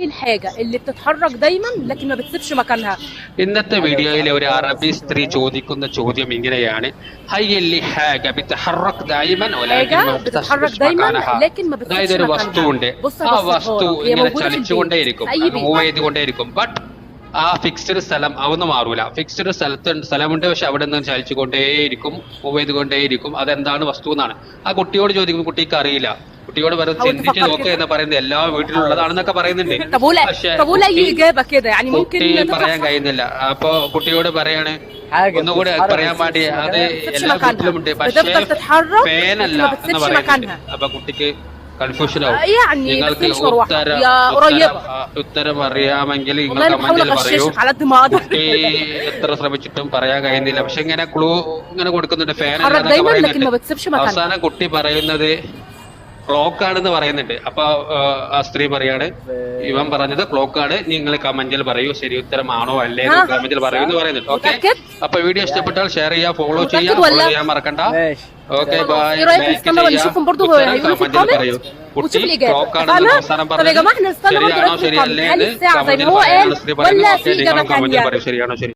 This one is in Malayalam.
ايه الحاجة اللي بتتحرك دايما لكن ما بتسيبش مكانها ഇന്നത്തെ വീഡിയോയിലെ ഒരു അറബി സ്ത്രീ ചോദിക്കുന്ന ചോദ്യം ഇങ്ങനെയാണ് ഹയ്യല്ലി ഹാഗ ബിത്തഹറക് ദൈമൻ حاجة بتتحرك دايما لكن ما അതായത് بتسيبش ഒരു വസ്തുവുണ്ട് مكانها بص ആ هبسطها വസ്തു لك. هي ഇങ്ങനെ موجودة في البيت ചലിച്ചുകൊണ്ടേയിരിക്കും في أي بيت മൂവ് ചെയ്തുകൊണ്ടേയിരിക്കും ബട്ട് ആ ഫിക്സ്ഡ് സ്ഥലം അതൊന്നും മാറൂല ഫിക്സ്ഡ് സ്ഥലത്ത് സ്ഥലമുണ്ട് പക്ഷെ അവിടെ നിന്ന് ചലിച്ചുകൊണ്ടേയിരിക്കും മൂവ് ചെയ്തുകൊണ്ടേയിരിക്കും അതെന്താണ് വസ്തു എന്നാണ് ആ കുട്ടിയോട് ചോദിക്കും കുട്ടിക്ക് അറിയില്ല കുട്ടിയോട് പറഞ്ഞു ചിന്തിച്ച് നോക്കുക എന്ന് പറയുന്നത് എല്ലാ വീട്ടിലുള്ളതാണെന്നൊക്കെ പറയുന്നുണ്ട്. പക്ഷേ കുട്ടി പറയാൻ കഴിയുന്നില്ല. അപ്പൊ കുട്ടിയോട് പറയാണ്. ഒന്നുകൂടെ പറയാൻ വേണ്ടി അത് എല്ലാ വീട്ടിലുമുണ്ട് പക്ഷേ ഫാനല്ല എന്ന് പറയുന്നുണ്ട്. അപ്പൊ കുട്ടിക്ക് കൺഫ്യൂഷൻ ആവും. നിങ്ങൾക്ക് ഉത്തരം ഉത്തരം അറിയാമെങ്കിൽ നിങ്ങൾ കമന്റിൽ പറയൂ. കുട്ടി എത്ര ശ്രമിച്ചിട്ടും പറയാൻ കഴിയുന്നില്ല. പക്ഷെ ഇങ്ങനെ ക്ലൂ ഇങ്ങനെ കൊടുക്കുന്നുണ്ട്. ഫാൻ അവസാനം കുട്ടി പറയുന്നത് ക്ലോക്ക് ആണെന്ന് പറയുന്നുണ്ട്. അപ്പൊ ആ സ്ത്രീ പറയാണ് ഇവൻ പറഞ്ഞത് ക്ലോക്ക് ആണ് നിങ്ങൾ കമന്റിൽ പറയൂ. ശരി ഉത്തരമാണോ അല്ലേ കമന്റിൽ പറയൂ എന്ന് പറയുന്നുണ്ട്. ഓക്കെ അപ്പൊ വീഡിയോ ഇഷ്ടപ്പെട്ടാൽ ഷെയർ ചെയ്യാം ഫോളോ ചെയ്യാം ഫോളോ ചെയ്യാൻ മറക്കണ്ട. ഓക്കെ ബൈ പറയൂ. കുട്ടി ക്ലോക്ക് ആണെന്ന് അവസാനം പറഞ്ഞു ശരിയാണോ ശരിയല്ലേ കമന്റിൽ പറയൂ കമന്റിൽ പറയൂ. ശരിയാണോ ശരി